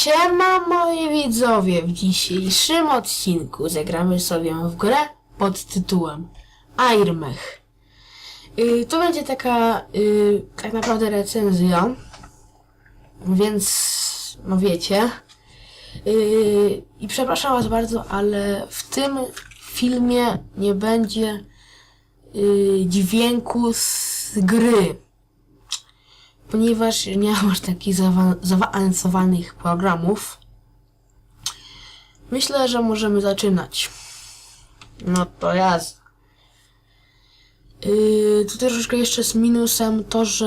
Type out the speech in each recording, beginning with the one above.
Siema moi widzowie, w dzisiejszym odcinku zagramy sobie w grę pod tytułem Airmech. Yy, to będzie taka yy, tak naprawdę recenzja, więc no wiecie. Yy, I przepraszam was bardzo, ale w tym filmie nie będzie yy, dźwięku z gry ponieważ nie mam aż takich zaawa- zaawansowanych programów, myślę, że możemy zaczynać. No to jazda. Yy, tu troszeczkę jeszcze z minusem to, że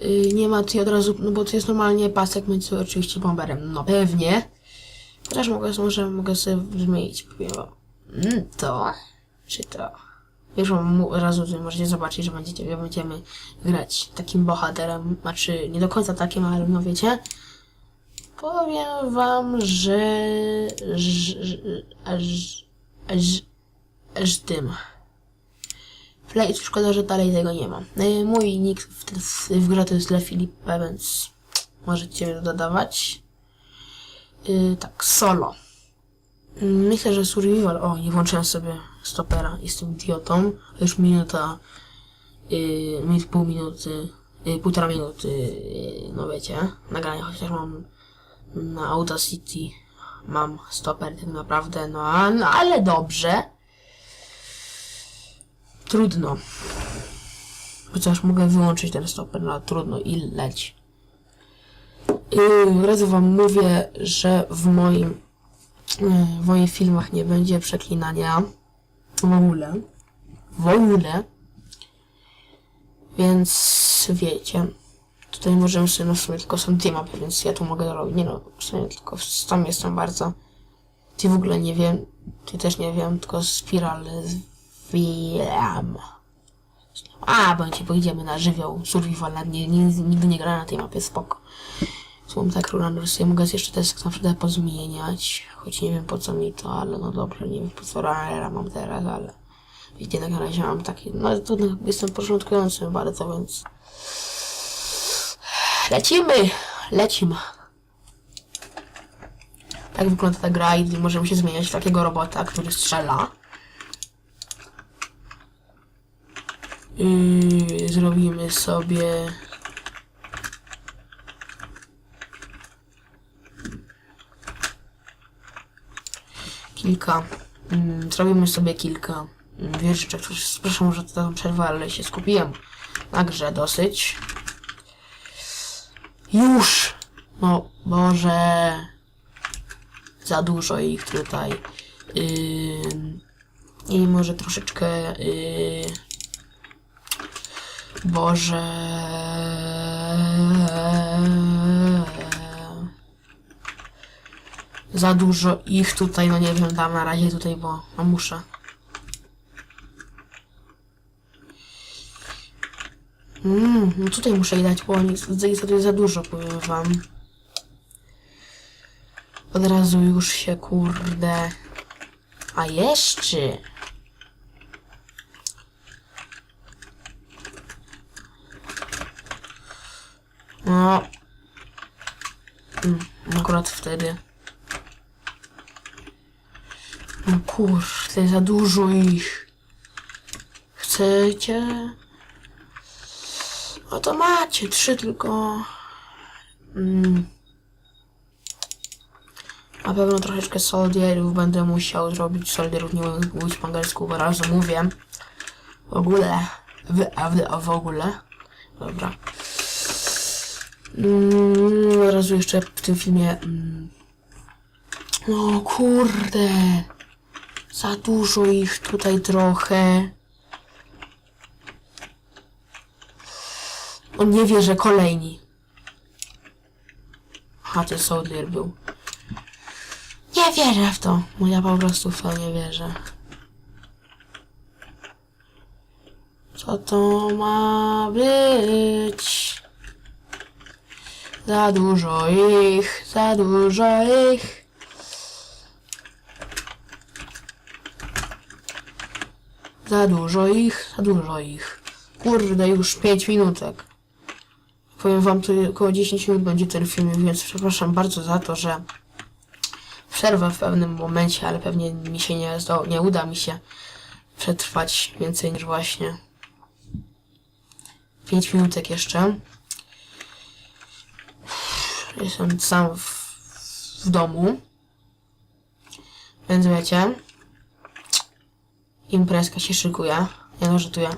yy, nie ma tutaj od razu, no bo to jest normalnie pasek między oczywiście bomberem, no pewnie. Chociaż mogę, może mogę sobie zmienić. Mm, to, czy to. Od razu możecie zobaczyć, że będziecie, będziemy grać takim bohaterem, znaczy nie do końca takim, ale no wiecie. Powiem wam, że... że, aż, aż, aż tym. Play, szkoda, że dalej tego nie mam. E, Mój nick w, w, grze to jest Le Filipe, więc możecie dodawać. Yy, tak, solo. Myślę, że survival. O, nie włączyłem sobie stopera. Jestem idiotą. Już minuta. Yy, minut, pół minuty. Yy, półtora minuty. Yy, no wiecie. Nagrania, chociaż mam na Audacity. Mam stoper tak naprawdę. No, no ale dobrze. Trudno. Chociaż mogę wyłączyć ten stoper, no trudno i leć. Yy, wam mówię, że w moim w moich filmach nie będzie przeklinania. W ogóle. W ogóle. Więc wiecie. Tutaj możemy sobie, no w sumie tylko są dwie mapy, więc ja tu mogę robić. Nie no, w sumie tylko tam jestem bardzo. Ty w ogóle nie wiem. Ty też nie wiem, tylko spiral wiem. A, bądźcie, pojedziemy na żywioł, survival, nie, nie, nigdy nie grałem na tej mapie, spoko. Są tak sobie mogę jeszcze też tak naprawdę pozmieniać. Choć nie wiem po co mi to, ale no dobrze, nie wiem po co runera mam teraz, ale widzicie, na razie mam taki, no to jestem początkującym bardzo, więc lecimy, lecimy. Tak wygląda ta gra i możemy się zmieniać takiego robota, który strzela. Yy, zrobimy sobie kilka. Mm, zrobimy sobie kilka mm, wieżyczek. Przepraszam, że to przerwę, ale się skupiłem grze dosyć. Już! No, Boże. Za dużo ich tutaj. Ym, I może troszeczkę. Yy, Boże. Za dużo ich tutaj, no nie wiem, dam na razie tutaj, bo no muszę. Mm, no tutaj muszę jej dać, bo oni- tutaj za dużo, powiem wam. Od razu już się, kurde. A jeszcze. No. Mm, akurat wtedy. No kurde, za dużo ich. Chcecie? No to macie, trzy tylko. Mm. Na pewno troszeczkę soldierów będę musiał zrobić. Soldierów nie umiem mówić po angielsku, bo mówię. W ogóle. W, a, w, a w ogóle. Dobra. Mm, razu jeszcze w tym filmie. Mm. No kurde. Za dużo ich tutaj trochę. On nie wie, że kolejni. A ten soldier był. Nie wierzę w to. No ja po prostu w to nie wierzę. Co to ma być? Za dużo ich, za dużo ich. Za dużo ich, za dużo ich. Kurde, już 5 minutek. Powiem wam, to około 10 minut będzie ten film, więc przepraszam bardzo za to, że przerwę w pewnym momencie, ale pewnie mi się nie, nie uda mi się przetrwać więcej niż właśnie 5 minutek jeszcze. Jestem sam w, w domu. Więc wiecie, imprezka się szykuje. Nie no, żartuję.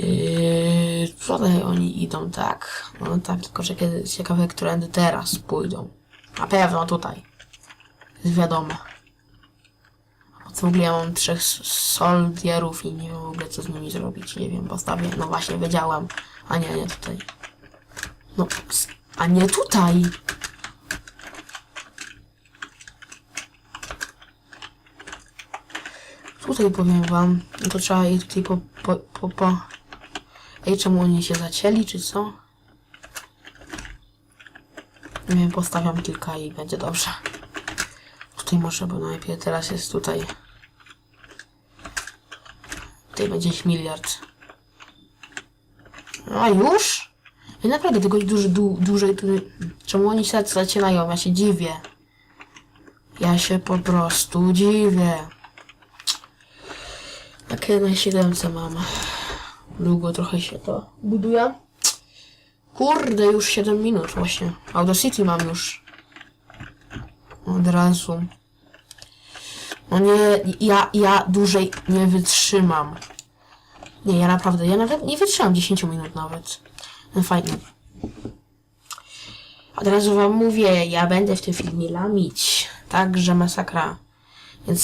Yy, oni idą, tak. No tak, tylko że kiedy ciekawe, teraz pójdą. Na pewno tutaj. Jest wiadomo. W ogóle ja mam trzech soldierów i nie wiem w ogóle co z nimi zrobić. Nie wiem, postawię. No właśnie, wiedziałam. A nie, nie tutaj. No, a nie tutaj. Tutaj powiem wam, to trzeba je tutaj po, po, po, po... Ej, czemu oni się zacięli, czy co? Nie wiem, postawiam kilka i będzie dobrze. Tutaj może, bo najpierw teraz jest tutaj. Tutaj będzie ich miliard. A już? I naprawdę tego duży, du, dłużej tu... Czemu oni się zacierają? Ja się dziwię. Ja się po prostu dziwię. Takie na siedemce mam. Długo trochę się to buduje. Kurde, już 7 minut właśnie. Audacity mam już. Od razu. No nie, ja, ja dłużej nie wytrzymam. Nie, ja naprawdę, ja nawet nie wytrzymam 10 minut nawet. No fajnie. Od razu wam mówię, ja będę w tym filmie lamić. Także masakra. Więc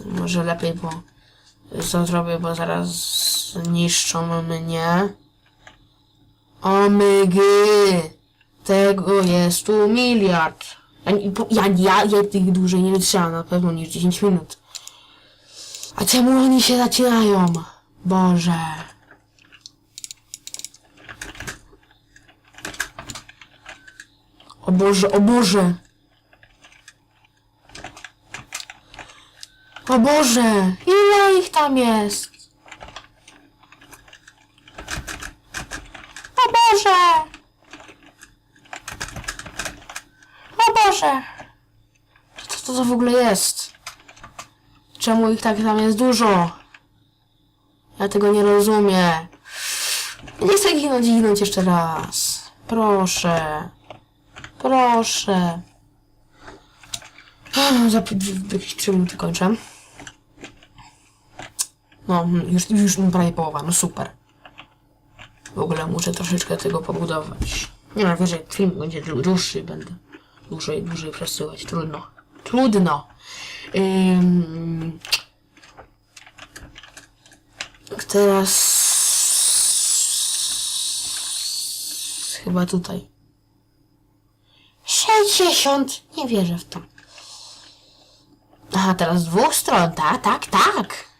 może lepiej, bo co zrobię, bo zaraz zniszczą mnie. Omygy! Tego jest tu miliard. Ja, ja, ja tych dłużej nie wytrzymam na pewno niż 10 minut. A czemu oni się zaczynają? Boże. O Boże, o Boże. O Boże, ile ich tam jest? O Boże! O Boże! Co to, to w ogóle jest? Czemu ich tak tam jest dużo? Ja tego nie rozumiem. Nie chcę ginąć ginąć jeszcze raz. Proszę. Proszę. Za w- w jakieś 3 minuty kończę. No, już, już prawie połowa, no super. W ogóle muszę troszeczkę tego pobudować. Nie wiem, wyżej film będzie dłu- dłuższy, będę dłużej, dłużej przesyłać. Trudno. Trudno. Ym... Teraz... Chyba tutaj. 60! Nie wierzę w to. Aha, teraz z dwóch stron, tak, tak, tak.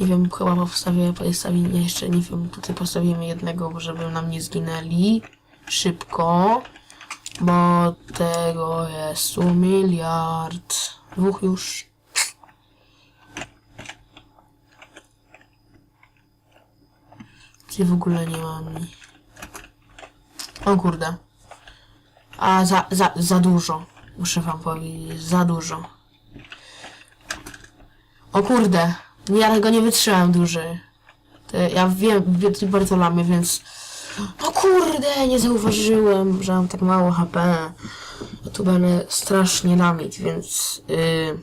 Nie wiem, chyba postawię, postawię jeszcze, nie wiem, tutaj postawimy jednego, żeby nam nie zginęli. Szybko. Bo tego jest tu miliard. Dwóch już. Gdzie w ogóle nie mam. O kurde. A za, za, za dużo. Muszę wam powiedzieć, za dużo. O kurde. Ja tego nie wytrzymam dłużej. Ja wiem, wiem bardzo lamy, więc... O kurde, nie zauważyłem, że mam tak mało HP. No tu będę strasznie lamić, więc... Yy...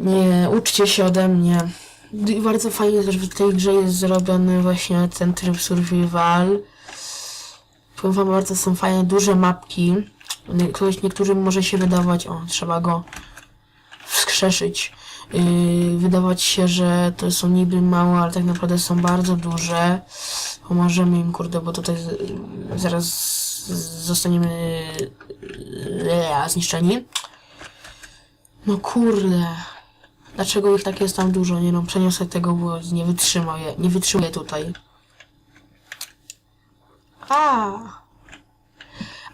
Nie uczcie się ode mnie. I bardzo fajnie też w tej grze jest zrobiony właśnie ten tryb survival. Powiem wam, bardzo są fajne, duże mapki. Ktoś, niektórym może się wydawać, o, trzeba go wskrzeszyć. Yy, wydawać się, że to są niby małe, ale tak naprawdę są bardzo duże. Pomożemy im, kurde, bo tutaj z, zaraz zostaniemy yy, zniszczeni. No kurde. Dlaczego ich tak jest tam dużo? Nie no, przeniosę tego, bo nie wytrzymam je, nie wytrzymuję tutaj. A.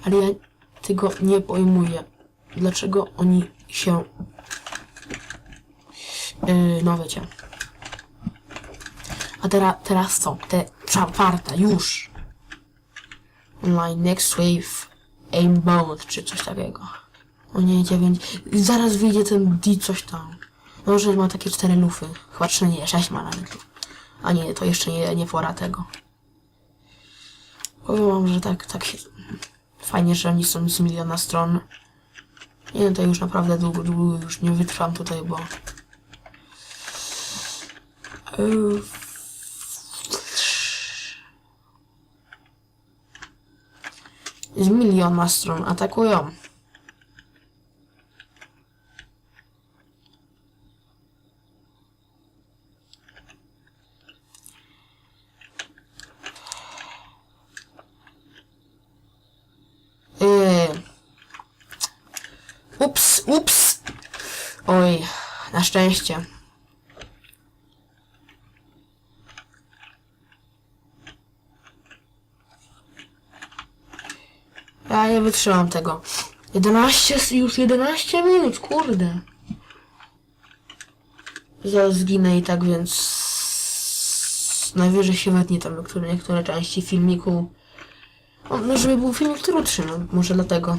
Ale ja tego nie pojmuję. Dlaczego oni się Yy, no wiecie. A teraz, teraz co? Te czwarta, już. Online Next Wave Aim Mode, czy coś takiego. O nie, dziewięć. Zaraz wyjdzie ten D coś tam. No, że ma takie cztery lufy. Chyba trzy, nie, sześć ma nawet. A nie, to jeszcze nie, nie pora tego. Powiem wam, że tak, tak się... Fajnie, że oni są z miliona stron. Nie to już naprawdę długo, długo już nie wytrwam tutaj, bo... Yy, Z miliona stron atakują. Yy. Ups, ups. Oj, na szczęście. Ja nie wytrzymam tego. 11, s- już 11 minut, kurde. Zaraz zginę i tak, więc najwyżej się wetnie tam niektóre, niektóre części filmiku. No, żeby był filmik krótszy, no, może dlatego.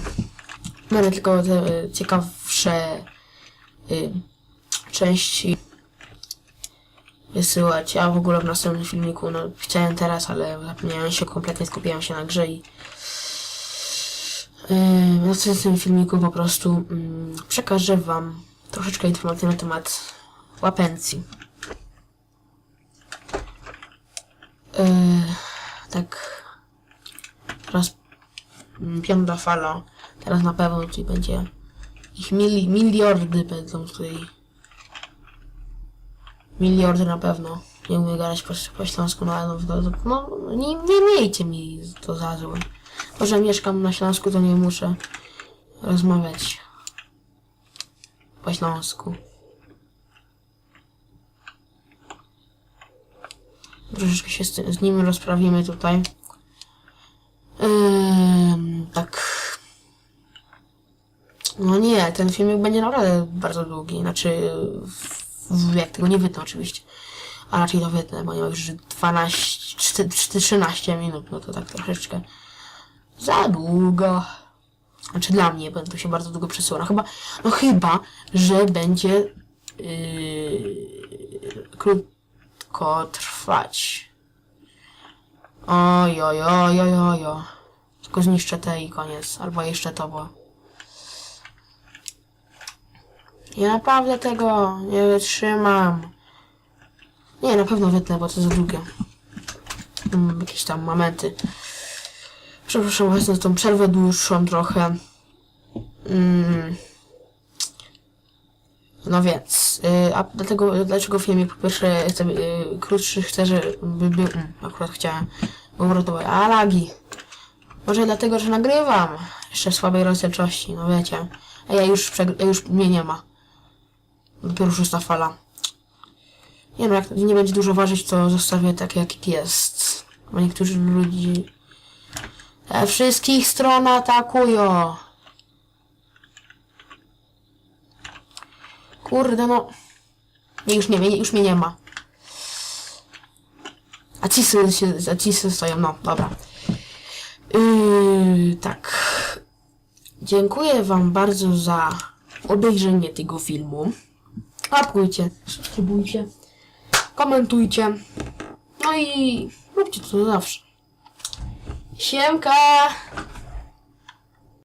Będę tylko te y, ciekawsze y, części wysyłać. Ja w ogóle w następnym filmiku, no chciałem teraz, ale zapomniałem się kompletnie, skupiłem się na grze i w następnym filmiku po prostu mm, przekażę Wam troszeczkę informacji na temat łapencji. Yy, tak. Teraz mm, piąta fala. Teraz na pewno tutaj będzie ich mili, miliardy będą tutaj. Miliardy na pewno. Nie umiem gadać po, po śląsku, no ale no, no, no nie, nie miejcie mi to za złe. To, że mieszkam na Śląsku, to nie muszę rozmawiać po śląsku. Troszeczkę się z, tym, z nim rozprawimy tutaj. Ym, tak. No nie, ten filmik będzie naprawdę bardzo długi. Znaczy, w, jak tego nie wytnę oczywiście. A raczej to wytnę, bo nie ma już 12, 4, 13 minut, no to tak troszeczkę za długo. Znaczy dla mnie, bo to się bardzo długo przesuwa. Chyba, no chyba, że będzie yy, krótko trwać. Oj, oj, oj, oj, oj. Tylko zniszczę te i koniec. Albo jeszcze to, bo... Ja naprawdę tego nie wytrzymam. Nie, na pewno wytnę, bo to za długie. Mm, jakieś tam momenty. Przepraszam was za tą przerwę dłuższą trochę. Mm. No więc, y, a dlatego, dlaczego filmik po pierwsze chcę, y, krótszy chcę, żeby był, mm, akurat chciałem, bo uratować, a lagi. Może dlatego, że nagrywam jeszcze w słabej rozdzielczości, no wiecie. A ja już, ja już mnie nie ma. Dopiero szósta fala. Nie no, jak nie będzie dużo ważyć, to zostawię tak jak jest. Bo niektórzy ludzie Ze wszystkich stron atakują. Kurde no. Nie, już nie, nie, już mnie nie ma. A cisy się, a cisy stoją, no, dobra. Yy, tak. Dziękuję wam bardzo za obejrzenie tego filmu. Łapkujcie, subskrybujcie, komentujcie. No i róbcie to zawsze. Siemka!